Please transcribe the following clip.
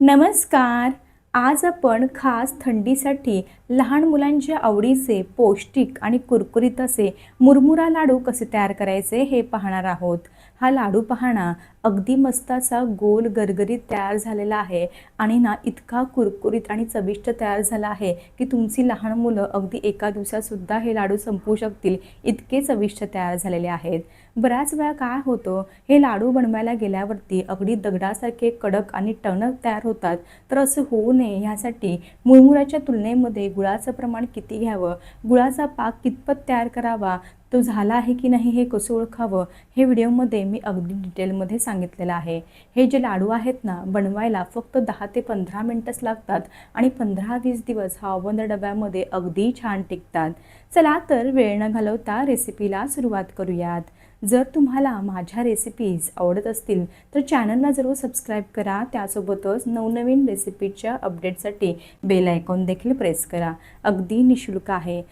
नमस्कार. आज आपण खास थंडीसाठी लहान मुलांच्या आवडीचे पौष्टिक आणि कुरकुरीत असे मुरमुरा लाडू कसे तयार करायचे हे पाहणार आहोत. हा लाडू पाहणा अगदी मस्ताचा गोल गरगरीत तयार झालेला आहे आणि ना इतका कुरकुरीत आणि चविष्ट तयार झाला आहे की तुमची लहान मुलं अगदी एका दिवसातसुद्धा हे लाडू संपवू शकतील. इतके चविष्ट तयार झालेले आहेत. बऱ्याच वेळा काय होतं हे लाडू बनवायला गेल्यावरती अगदी दगडासारखे कडक आणि टणक तयार होतात. तर असं होऊ नये ह्यासाठी मुरमुराच्या तुलनेमध्ये गुळाचं प्रमाण किती घ्यावं? गुळाचा पाक कितपत तयार करावा? तो झाला आहे की नाही हे कसं ओळखावं हे व्हिडिओमध्ये मी अगदी डिटेलमध्ये सांगितलेलं आहे. हे जे लाडू आहेत ना बनवायला फक्त दहा ते पंधरा मिनटंच लागतात आणि पंधरा वीस दिवस हा बंद डब्यामध्ये अगदी छान टिकतात. चला तर वेळ न घालवता रेसिपीला सुरुवात करूयात. जर तुम्हाला माझ्या रेसिपीज आवडत असतील तर चॅनलला जरूर सबस्क्राईब करा. त्यासोबतच नवनवीन रेसिपीच्या अपडेटसाठी बेल आयकॉन देखील प्रेस करा. अगदी निशुल्क आहे.